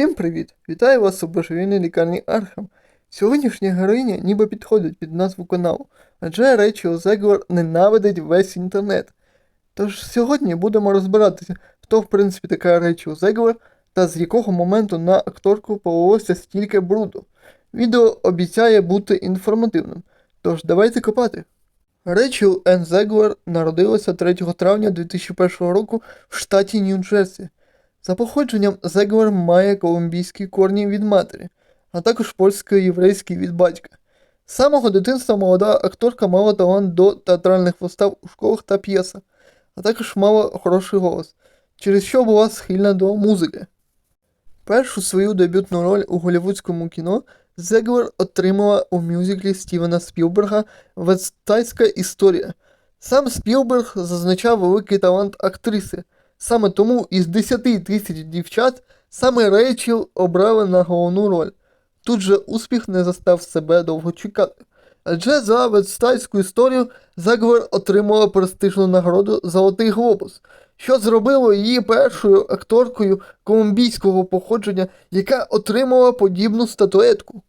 Всім привіт! Вітаю вас у божевільній лікарні Архам. Сьогоднішня героїня ніби підходить під назву каналу, адже Рейчел Зеглер ненавидить весь інтернет. Тож сьогодні будемо розбиратися, хто в принципі така Рейчел Зеглер та з якого моменту на акторку полилося стільки бруду. Відео обіцяє бути інформативним, тож давайте копати. Рейчел Енн Зеглер народилася 3 травня 2001 року в штаті Нью-Джерсі. За походженням Зеглер має колумбійські корні від матері, а також польсько-єврейські від батька. З самого дитинства молода акторка мала талант до театральних вистав у школах та п'єсах, а також мала хороший голос, через що була схильна до музики. Першу свою дебютну роль у голівудському кіно Зеглер отримала у мюзиклі Стівена Спілберга Вестайська історія. Сам Спілберг зазначав великий талант актриси. Саме тому із 10 тисяч дівчат саме Рейчел обрали на головну роль. Тут же успіх не застав себе довго чекати. Адже за Вестайську історію Зеглер отримала престижну нагороду Золотий Глобус, що зробило її першою акторкою колумбійського походження, яка отримала подібну статуетку.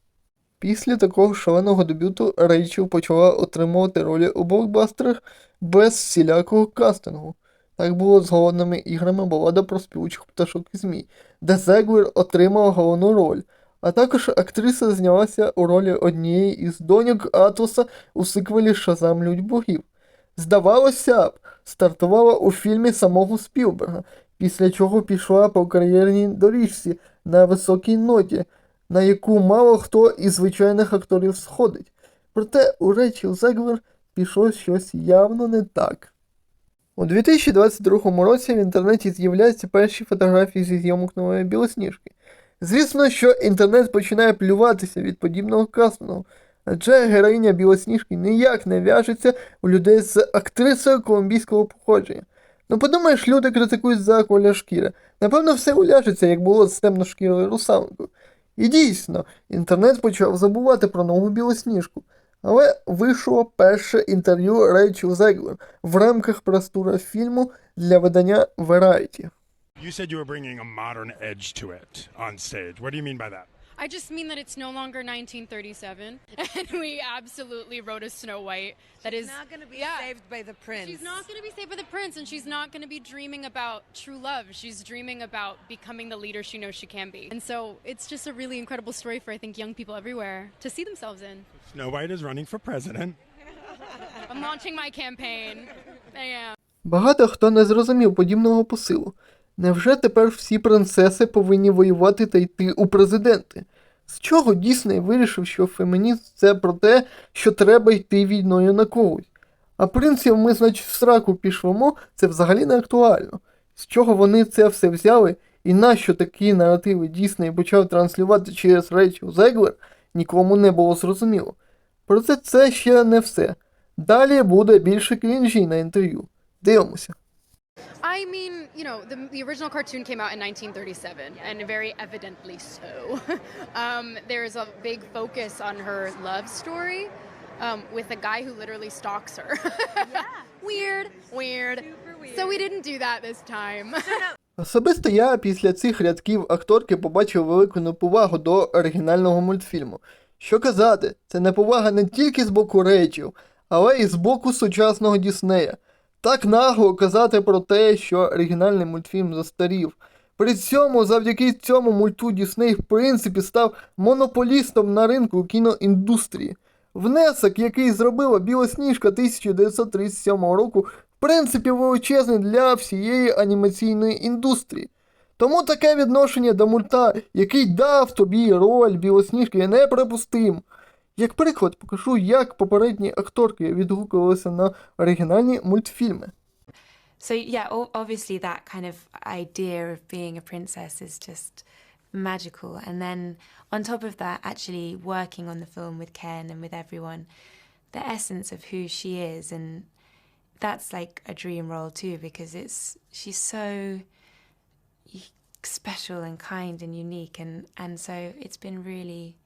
Після такого шаленого дебюту Рейчел почала отримувати ролі у блокбастерах без всілякого кастингу. Так було з голодними іграми балада про співучих пташок і змій, де Зеглер отримала головну роль. А також актриса знялася у ролі однієї із доньок Атласа у сиквелі Шазам Людь богів. Здавалося б, стартувала у фільмі самого Спілберга, після чого пішла по кар'єрній доріжці на високій ноті, на яку мало хто із звичайних акторів сходить. Проте у Рейчел Зеглер пішло щось явно не так. У 2022 році в інтернеті з'являються перші фотографії зі зйомок нової білосніжки. Звісно, що інтернет починає плюватися від подібного кастингу, адже героїня білосніжки ніяк не в'яжеться у людей з актрисою колумбійського походження. Ну подумаєш, люди критикують за колір шкіри. Напевно, все уляжеться, як було з темношкірою русалкою. І дійсно, інтернет почав забувати про нову білосніжку. Але вийшло перше інтерв'ю Рейчел Зеглер в рамках прес-тура фільму для видання Variety. You said you were bringing a modern edge to it on stage. What do you mean by that? I just mean that it's no longer 1937, and we absolutely wrote a Snow White that is She's not going to be yeah. saved by the prince. She's not going to be saved by the prince, and she's not going to be dreaming about true love. She's dreaming about becoming the leader she knows she can be. And so it's just a really incredible story for I think young people everywhere to see themselves in. Snow White is running for president. I'm launching my campaign. I am. Багато хто не зрозумів подібного посилу. Невже тепер всі принцеси повинні воювати та йти у президенти? З чого Дісней вирішив, що фемінізм це про те, що треба йти війною на когось? А принців ми, значить, в сраку пішлемо, це взагалі не актуально. З чого вони це все взяли, і нащо такі наративи Дісней почав транслювати через Рейчел Зеглер, нікому не було зрозуміло. Проте це ще не все. Далі буде більше крінжі на інтерв'ю. Дивимося. I mean, you know, the, the original cartoon came out in 1937, and very evidently so. um, there's a big focus on her love story um, with a guy who literally stalks her. yeah. weird, weird. So we didn't do that this time. Особисто я після цих рядків акторки побачив велику неповагу до оригінального мультфільму. Що казати, це неповага не тільки з боку Рейчел, але й з боку сучасного Діснея. Так нагло казати про те, що оригінальний мультфільм застарів. При цьому, завдяки цьому мульту Дісней в принципі став монополістом на ринку кіноіндустрії. Внесок, який зробила Білосніжка 1937 року, в принципі величезний для всієї анімаційної індустрії. Тому таке відношення до мульта, який дав тобі роль білосніжки, є неприпустим. Як приклад, покажу, як попередні акторки відгукувалися на оригінальні мультфільми. So yeah, o- obviously that kind of idea of being a princess is just magical. And then on top of that, actually working on the film with Ken and with everyone, the essence of who she is, and that's like a dream role too because it's she's so y- special and kind and unique, and and so it's been really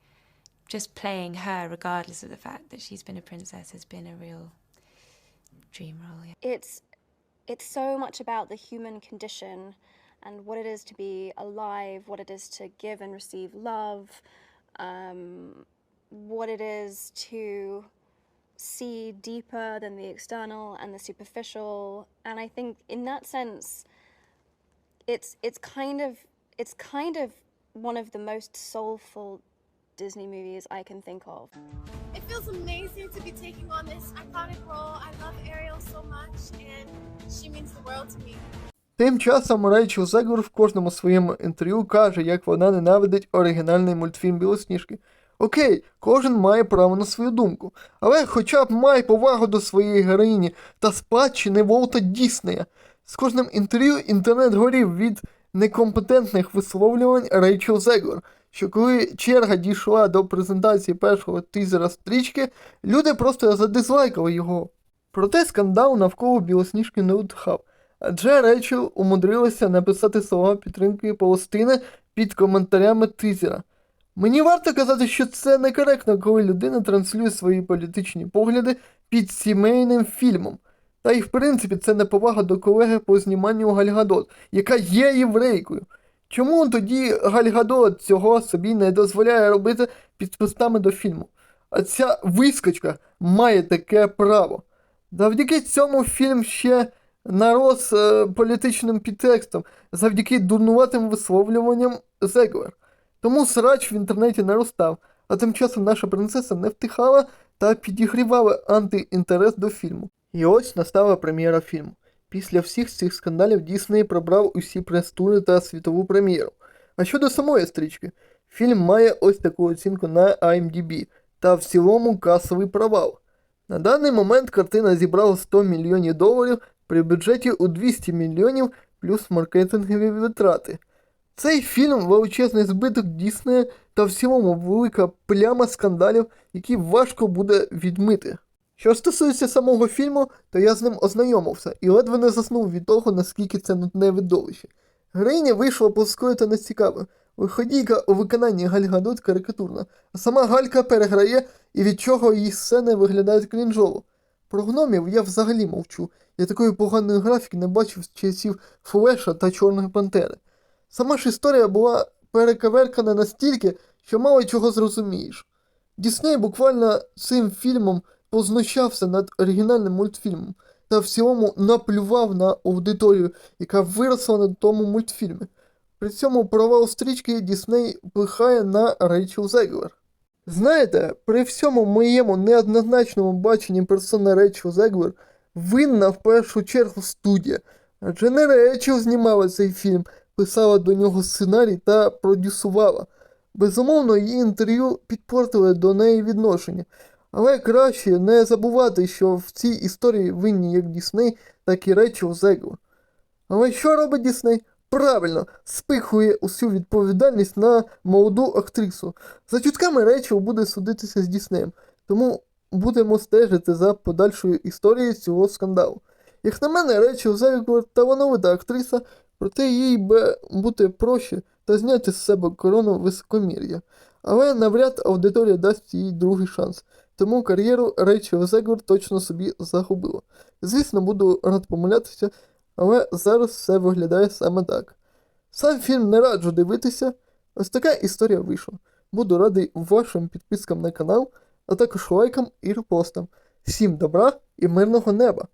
just playing her, regardless of the fact that she's been a princess, has been a real dream role. Yeah. it's it's so much about the human condition and what it is to be alive, what it is to give and receive love, um, what it is to see deeper than the external and the superficial. And I think in that sense, it's it's kind of it's kind of one of the most soulful Disney movies I can think of. It feels amazing to be taking on this iconic role. I love Ariel so much, and she means the world to me. Тим часом Рейчел Зегор в кожному своєму інтерв'ю каже, як вона ненавидить оригінальний мультфільм Білосніжки. Окей, кожен має право на свою думку, але хоча б май повагу до своєї героїні та спадщини Волта Діснея. З кожним інтерв'ю інтернет горів від некомпетентних висловлювань Рейчел Зегор, що коли черга дійшла до презентації першого тизера стрічки, люди просто задизлайкали його. Проте скандал навколо Білосніжки не утхав. Адже Рейчел умудрилася написати слова підтримки Палестини під коментарями тизера. Мені варто казати, що це некоректно, коли людина транслює свої політичні погляди під сімейним фільмом. Та й в принципі це неповага до колеги по зніманню Гальгадот, яка є єврейкою. Чому тоді Гальгадот цього собі не дозволяє робити під постами до фільму? А ця вискочка має таке право. Завдяки цьому фільм ще нарос е, політичним підтекстом, завдяки дурнуватим висловлюванням Зеглер. Тому срач в інтернеті наростав, а тим часом наша принцеса не втихала та підігрівала антиінтерес до фільму. І ось настала прем'єра фільму. Після всіх цих скандалів Дісней пробрав усі прес-тури та світову прем'єру. А щодо самої стрічки, фільм має ось таку оцінку на IMDb та в цілому касовий провал. На даний момент картина зібрала 100 мільйонів доларів при бюджеті у 200 мільйонів плюс маркетингові витрати. Цей фільм величезний збиток Діснея та в цілому велика пляма скандалів, які важко буде відмити. Що стосується самого фільму, то я з ним ознайомився і ледве не заснув від того, наскільки це нудне видовище. Героїня вийшла плоскою та нецікавою. Виходійка у виконанні Галь Гадот карикатурна, а сама Галька переграє і від чого її сцени виглядають крінжово. Про гномів я взагалі мовчу. Я такої поганої графіки не бачив з часів Флеша та Чорної Пантери. Сама ж історія була перекаверкана настільки, що мало чого зрозумієш. Дісней буквально цим фільмом познущався над оригінальним мультфільмом та в цілому наплював на аудиторію, яка виросла на тому мультфільмі. При цьому провал стрічки Дісней пихає на Рейчел Зеглер. Знаєте, при всьому моєму неоднозначному баченні персони Рейчел Зеглер винна в першу чергу студія. Адже не Рейчел знімала цей фільм, писала до нього сценарій та продюсувала. Безумовно, її інтерв'ю підпортили до неї відношення. Але краще не забувати, що в цій історії винні як Дісней, так і Рейчел Зеглер. Але що робить Дісней? Правильно, спихує усю відповідальність на молоду актрису. За чутками Рейчел буде судитися з Діснеєм, тому будемо стежити за подальшою історією цього скандалу. Як на мене, Рейчел Зеглер талановита актриса, проте їй би бути проще та зняти з себе корону високомір'я. Але навряд аудиторія дасть їй другий шанс. Тому кар'єру Рейчел Зегур точно собі загубила. Звісно, буду рад помилятися, але зараз все виглядає саме так. Сам фільм не раджу дивитися. Ось така історія вийшла. Буду радий вашим підпискам на канал, а також лайкам і репостам. Всім добра і мирного неба!